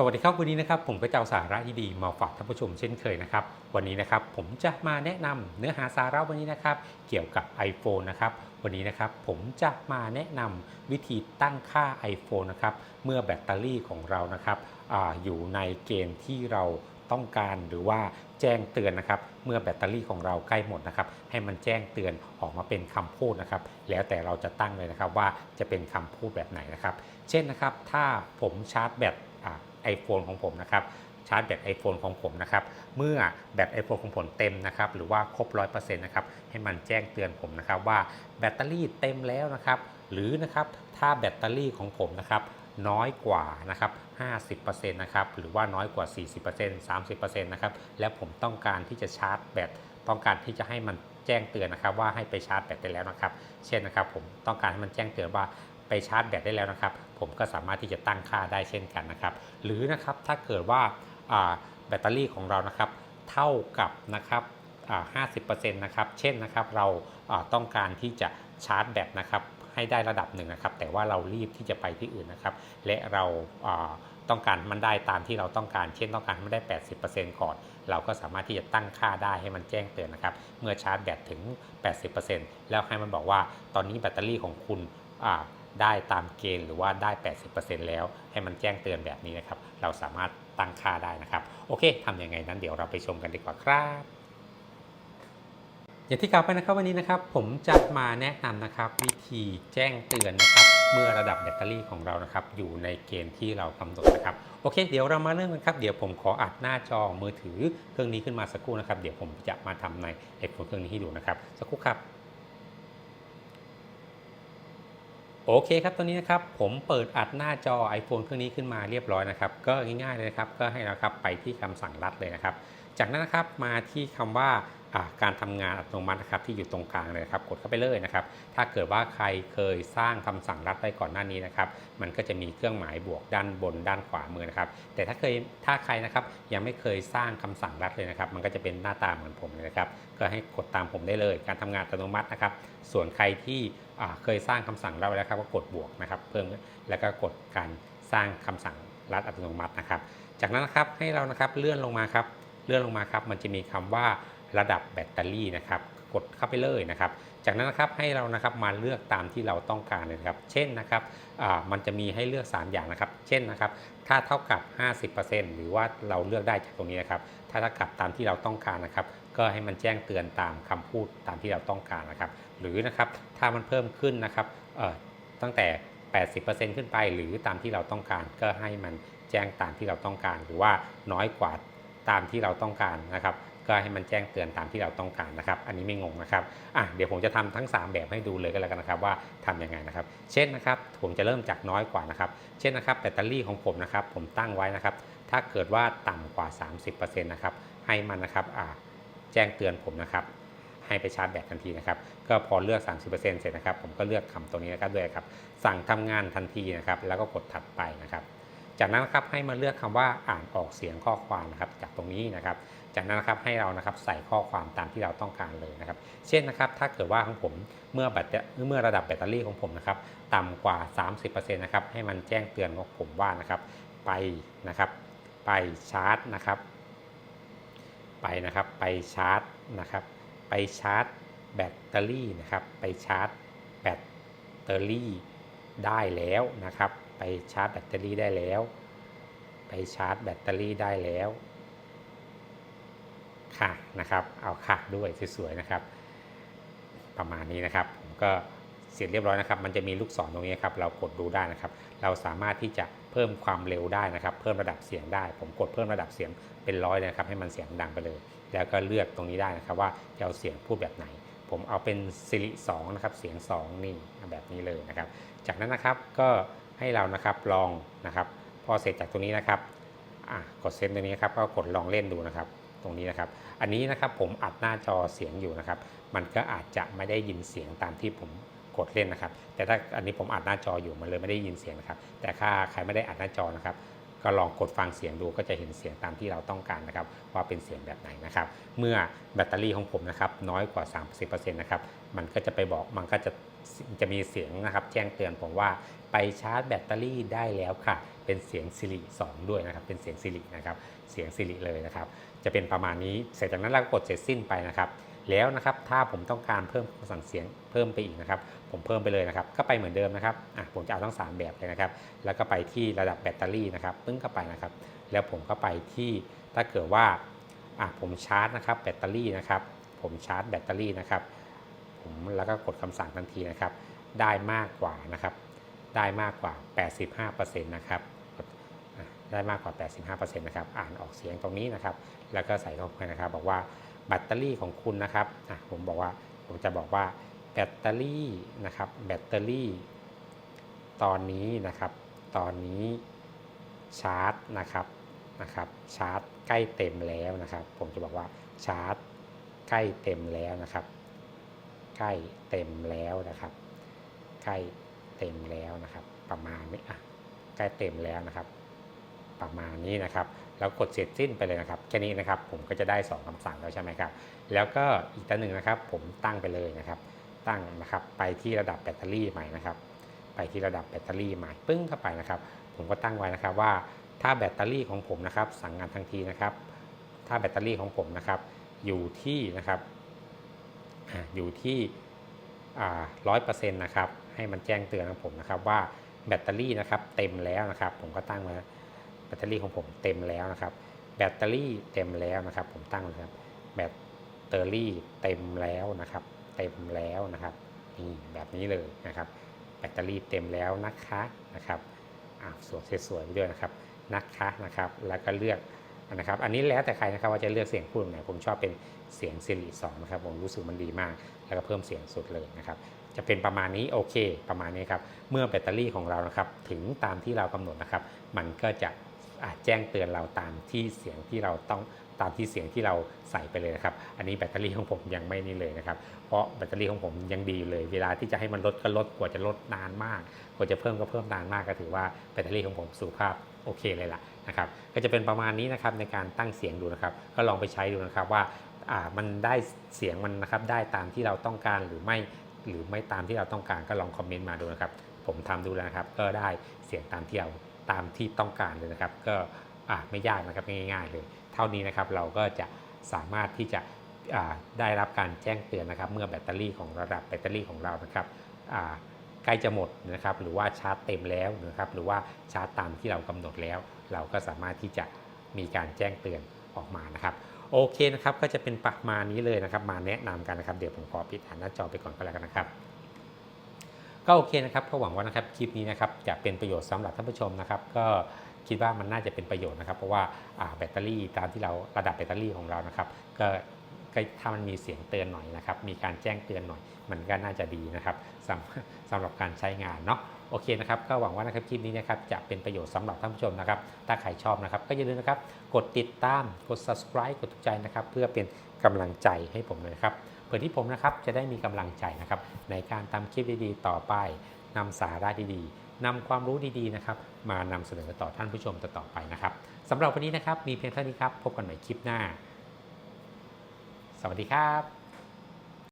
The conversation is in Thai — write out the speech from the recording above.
สวัสดีครับวันนี้นะครับผมก็จะเอาสาระที่ดีมาฝากท่านผู้ชมเช่นเคยนะครับวันนี้นะครับผมจะมาแนะนำเนื้อหาสาระวันนี้นะครับเกี่ยวกับ iPhone นะครับวันนี้นะครับผมจะมาแนะนำวิธีตั้งค่า iPhone นะครับเมื่อแบตเตอรี่ของเรานะครับออยู่ในเกณฑ์ที่เราต้องการหรือว่าแจ้งเตือนนะครับ เมื่อแบตเตอรี่ของเราใกล้หมดนะครับ ให้มันแจ้งเตือนออกมาเป็นคำพูดนะครับ แล้วแต่เราจะตั้งเลยนะครับว่าจะเป็นคำพูดแบบไหนนะครับ เช่นนะครับ ถ้าผมชาร์จแบต ไอโฟนของผมนะครับชาร์จแบต iPhone ของผมนะครับ เมื่อแบต iPhone ของผมเต็มนะครับ หรือว่าครบ 100%นะครับ ให้มันแจ้งเตือนผมนะครับว่าแบตเตอรี่เต็มแล้วนะครับ หรือนะครับ ถ้าแบตเตอรี่ของผมนะครับน้อยกว่านะครับ 50%นะครับ หรือว่าน้อยกว่า 40% 30%นะครับ และผมต้องการที่จะชาร์จแบต ต้องการที่จะให้มันแจ้งเตือนนะครับ ว่าให้ไปชาร์จแบตได้แล้วนะครับ เช่นนะครับ ผมต้องการให้มันแจ้งเตือนว่าไปชาร์จแบตได้แล้วนะครับ ผมก็สามารถที่จะตั้งค่าได้เช่นกันนะครับ หรือนะครับถ้าเกิดว่าแบตเตอรี่ของเรานะครับเท่ากับนะครับอ่า50%นะครับ เช่นนะครับเราต้องการที่จะชาร์จแบตนะครับให้ได้ระดับหนึ่งนะครับ แต่ว่าเรารีบที่จะไปที่อื่นนะครับ และเราต้องการมันได้ตามที่เราต้องการ เช่นต้องการให้มันได้ 80%ก่อน เราก็สามารถที่จะตั้งค่าได้ให้มันแจ้งเตือนนะครับ เมื่อชาร์จแบตถึง 80%แล้วให้มันบอกว่าตอนนี้แบตเตอรี่ของคุณ ได้ตามเกณฑ์หรือว่าได้ 80%แล้ว ให้มันแจ้งเตือนแบบนี้นะครับ เราสามารถตั้งค่าได้นะครับ โอเคทำยังไงนั้นเดี๋ยวเราไปชมกันดีกว่าครับอย่างที่กล่าวไปนะครับวันนี้นะครับผมจะมาแนะนำนะครับวิธีแจ้งเตือนนะครับเมื่อระดับแบตเตอรี่ของเรานะครับอยู่ในเกณฑ์ที่เรากำหนดนะครับโอเค เดี๋ยวเรามาเริ่มกันครับเดี๋ยวผมขออัดหน้าจอมือถือเครื่องนี้ขึ้นมาสักครู่นะครับเดี๋ยวผมจะมาทำในไอโฟนเครื่องนี้ให้ดูนะครับสักครู่ครับ โอเคครับตอนนี้นะครับผมเปิดอัดหน้าจอ iPhone เครื่องนี้ขึ้นมาเรียบร้อยนะครับ ก็ง่ายๆเลยนะครับก็ให้เราครับไปที่คำสั่งรัดเลยนะครับ จากนั้นนะครับมาที่คำว่าอ่า การทำงานอัตโนมัตินะครับที่อยู่ตรงกลางเลยนะครับกดเข้าไปเลยนะครับ ถ้าเกิดว่าใครเคยสร้างคำสั่งรัดไว้ก่อนหน้านี้นะครับมันก็จะมีเครื่องหมายบวกด้านบนด้านขวามือนะครับ แต่ถ้าเคยถ้าใครนะครับยังไม่เคยสร้างคำสั่งรัดเลยนะครับ มันก็จะเป็นหน้าตาเหมือนผมเลยนะครับก็ให้กดตามผมได้เลย การทำงานอัตโนมัตินะครับ ส่วนใครที่เคยสร้างคำสั่งรัดไว้แล้วครับก็กดบวกนะครับ เพิ่มแล้วก็กดการสร้างคำสั่งรัดอัตโนมัตินะครับ จากนั้นนะครับให้เรานะครับเลื่อนลงมาครับเลื่อนลงมาครับมันจะมีคำว่า ระดับแบตเตอรี่นะครับกดเข้าไปเลยนะครับ จากนั้นนะครับให้เรานะครับมาเลือกตามที่เราต้องการเลยนะครับ เช่นนะครับมันจะมีให้เลือก 3 อย่างนะครับ เช่นนะครับ ถ้าเท่ากับ 50%หรือว่าเราเลือกได้จากตรงนี้นะครับ ถ้าเท่ากับตามที่เราต้องการนะครับ ก็ให้มันแจ้งเตือนตามคำพูดตามที่เราต้องการนะครับ หรือนะครับถ้ามันเพิ่มขึ้นนะครับเอ่อตั้งแต่ 80%ขึ้นไป หรือตามที่เราต้องการ ก็ให้มันแจ้งตามที่เราต้องการ หรือว่าน้อยกว่าตามที่เราต้องการนะครับ ก็ให้มันแจ้งเตือนตามที่เราต้องการนะครับ อันนี้ไม่งงนะครับอะเดี๋ยวผมจะทำทั้ง 3 แบบให้ดูเลยก็แล้วกันนะครับว่าทำยังไงนะครับ เช่นนะครับ ผมจะเริ่มจากน้อยกว่านะครับ เช่นนะครับแบตเตอรี่ของผมนะครับ ผมตั้งไว้นะครับ ถ้าเกิดว่าต่ำกว่า 30%นะครับ ให้มันนะครับอ่าแจ้งเตือนผมนะครับให้ไปชาร์จแบตทันทีนะครับ ก็พอเลือก 30%เสร็จนะครับ ผมก็เลือกคำตัวนี้นะครับด้วยครับ สั่งทำงานทันทีนะครับ แล้วก็กดถัดไปนะครับ จากนั้นครับให้มาเลือกคำว่าอ่านออกเสียงข้อความนะครับจากตรงนี้นะครับ จากนั้นนะครับให้เรานะครับใส่ข้อความตามที่เราต้องการเลยนะครับ เช่นนะครับถ้าเกิดว่าของผมเมื่อแบตเตอเมื่อระดับแบตเตอรี่ของผมนะครับต่ำกว่า 30%นะครับให้มันแจ้งเตือนของผมว่านะครับไปนะครับไปชาร์จนะครับไปนะครับไปชาร์จนะครับไปชาร์จแบตเตอรี่นะครับไปชาร์จแบตเตอรี่ได้แล้วนะครับ ไปชาร์จแบตเตอรี่ได้แล้ว ไปชาร์จแบตเตอรี่ได้แล้ว ค่ะนะครับ เอาค่ะด้วยสวยๆนะครับ ประมาณนี้นะครับผมก็เสร็จเรียบร้อยนะครับ มันจะมีลูกศรตรงนี้ครับ เรากดดูได้นะครับ เราสามารถที่จะเพิ่มความเร็วได้นะครับ เพิ่มระดับเสียงได้ ผมกดเพิ่มระดับเสียงเป็นร้อยเลยนะครับ ให้มันเสียงดังไปเลย แล้วก็เลือกตรงนี้ได้นะครับ ว่าจะเอาเสียงพูดแบบไหน ผมเอาเป็นสิริสองนะครับ เสียง 2 นี่แบบนี้เลยนะครับ จากนั้นนะครับก็ ให้เรานะครับลองนะครับ พอเสร็จจากตรงนี้นะครับกดเซนตรงนี้ครับก็กดลองเล่นดูนะครับ ตรงนี้นะครับ อันนี้นะครับผมอัดหน้าจอเสียงอยู่นะครับ มันก็อาจจะไม่ได้ยินเสียงตามที่ผมกดเล่นนะครับ แต่ถ้าอันนี้ผมอัดหน้าจออยู่มันเลยไม่ได้ยินเสียงนะครับ แต่ถ้าใครไม่ได้อัดหน้าจอนะครับก็ลองกดฟังเสียงดูก็จะเห็นเสียงตามที่เราต้องการนะครับ ว่าเป็นเสียงแบบไหนนะครับ เมื่อแบตเตอรี่ของผมนะครับน้อยกว่า 30%นะครับมันก็จะไปบอกมันก็จะ จะมีเสียงนะครับ แจ้งเตือนผมว่าไปชาร์จแบตเตอรี่ได้แล้วค่ะ เป็นเสียงสิริ2ด้วยนะครับ เป็นเสียงสิรินะครับ เสียงสิริเลยนะครับ จะเป็นประมาณนี้ เสร็จจากนั้นเราก็กดเสร็จสิ้นไปนะครับ แล้วนะครับ ถ้าผมต้องการเพิ่มคำสั่งเสียงเพิ่มไปอีกนะครับ ผมเพิ่มไปเลยนะครับ ก็ไปเหมือนเดิมนะครับ อะ ผมจะเอาทั้ง 3 แบบเลยนะครับ แล้วก็ไปที่ระดับแบตเตอรี่นะครับ ปึ้งเข้าไปนะครับ แล้วผมก็ไปที่ ถ้าเกิดว่า อะ ผมชาร์จนะครับ แบตเตอรี่นะครับ ผมชาร์จแบตเตอรี่นะครับ แล้วก็กดคำสั่งทันทีนะครับ ได้มากกว่านะครับ ได้มากกว่า 85%นะครับกดอะได้มากกว่า 85%นะครับ อ่านออกเสียงตรงนี้นะครับ แล้วก็ใส่เข้าไปนะครับ บอกว่าแบตเตอรี่ของคุณนะครับอะผมบอกว่า ผมจะบอกว่าแบตเตอรี่นะครับ แบตเตอรี่ ตอนนี้นะครับ ตอนนี้ชาร์จนะครับ นะครับ ชาร์จใกล้เต็มแล้วนะครับ ผมจะบอกว่าชาร์จใกล้เต็มแล้วนะครับ ใกล้เต็มแล้วนะครับ ใกล้เต็มแล้วนะครับ ประมาณนี้อะใกล้เต็มแล้วนะครับ ประมาณนี้นะครับ แล้วกดเสร็จสิ้นไปเลยนะครับแค่นี้นะครับผมก็จะได้ 2คำสั่งแล้วใช่ไหมครับ แล้วก็อีกตัวหนึ่งนะครับ ผมตั้งไปเลยนะครับ ตั้งนะครับไปที่ระดับแบตเตอรี่ใหม่นะครับ ไปที่ระดับแบตเตอรี่ใหม่ปึ้งเข้าไปนะครับ ผมก็ตั้งไว้นะครับว่าถ้าแบตเตอรี่ของผมนะครับ สั่งงานทันทีนะครับ ถ้าแบตเตอรี่ของผมนะครับอยู่ที่นะครับ อยู่ที่ร้อยเปอร์เซ็นต์นะครับ ให้มันแจ้งเตือนของผมนะครับว่าแบตเตอรี่นะครับเต็มแล้วนะครับ ผมก็ตั้งไว้แบตเตอรี่ของผมเต็มแล้วนะครับ แบตเตอรี่เต็มแล้วนะครับ ผมตั้งเลยครับแบตเตอรี่เต็มแล้วนะครับ เต็มแล้วนะครับนี่แบบนี้เลยนะครับ แบตเตอรี่เต็มแล้วนะคะนะครับอ่าสวยสวยๆไปด้วยนะครับนะคะนะครับ แล้วก็เลือก นะครับอันนี้แล้วแต่ใครนะครับว่าจะเลือกเสียงพูดไหนผมชอบเป็นเสียงซิริสองนะครับผมรู้สึกมันดีมาก แล้วก็เพิ่มเสียงสุดเลยนะครับจะเป็นประมาณนี้โอเค ประมาณนี้ครับเมื่อแบตเตอรี่ของเรานะครับถึงตามที่เรากำหนดนะครับ มันก็จะอ่าแจ้งเตือนเราตามที่เสียงที่เราต้องตามที่เสียงที่เราใส่ไปเลยนะครับ อันนี้แบตเตอรี่ของผมยังไม่นี่เลยนะครับ เพราะแบตเตอรี่ของผมยังดีอยู่เลย เวลาที่จะให้มันลดก็ลด กว่าจะลดนานมาก กว่าจะเพิ่มก็เพิ่มนานมากก็ถือว่าแบตเตอรี่ของผมสุภาพ โอเคเลยล่ะนะครับก็จะเป็นประมาณนี้นะครับในการตั้งเสียงดูนะครับ ก็ลองไปใช้ดูนะครับว่าอ่ามันได้เสียงมันนะครับได้ตามที่เราต้องการหรือไม่หรือไม่ตามที่เราต้องการก็ลองคอมเมนต์มาดูนะครับ ผมทำดูแล้วนะครับ ก็ได้เสียงตามที่เราตามที่ต้องการเลยนะครับ ก็อ่าไม่ยากนะครับง่าย ๆ เลย เท่านี้นะครับเราก็จะสามารถที่จะอ่าได้รับการแจ้งเตือนนะครับ เมื่อแบตเตอรี่ของระดับแบตเตอรี่ของเรานะครับอ่า ใกล้จะหมดนะครับหรือว่าชาร์จเต็มแล้วนะครับหรือว่าชาร์จตามที่เรากำหนดแล้ว เราก็สามารถที่จะมีการแจ้งเตือนออกมานะครับโอเคนะครับก็จะเป็นประมาณนี้เลยนะครับ มาแนะนำกันนะครับ เดี๋ยวผมขอปิดหน้าจอไปก่อนก็แล้วกันนะครับ ก็โอเคนะครับก็หวังว่านะครับคลิปนี้นะครับจะเป็นประโยชน์สำหรับท่านผู้ชมนะครับ ก็คิดว่ามันน่าจะเป็นประโยชน์นะครับ เพราะว่าแบตเตอรี่ตามที่เราระดับแบตเตอรี่ของเรานะครับ ก็ ถ้ามันมีเสียงเตือนหน่อยนะครับ มีการแจ้งเตือนหน่อย มันก็น่าจะดีนะครับสำสำหรับการใช้งานเนาะโอเคนะครับก็หวังว่านะครับคลิปนี้นะครับจะเป็นประโยชน์สำหรับท่านผู้ชมนะครับ ถ้าใครชอบนะครับ ก็อย่าลืมนะครับ กดติดตามกด subscribe กดถูกใจนะครับ เพื่อเป็นกำลังใจให้ผมเลยนะครับเพื่อที่ผมนะครับจะได้มีกำลังใจนะครับในการทำคลิปดีๆ ต่อไปนำสาระดีๆนำความรู้ดีๆนะครับ มานำเสนอต่อท่านผู้ชมต่อๆไปนะครับสำหรับวันนี้นะครับมีเพียงเท่านี้ครับพบกันใหม่คลิปหน้า สวัสดีครับ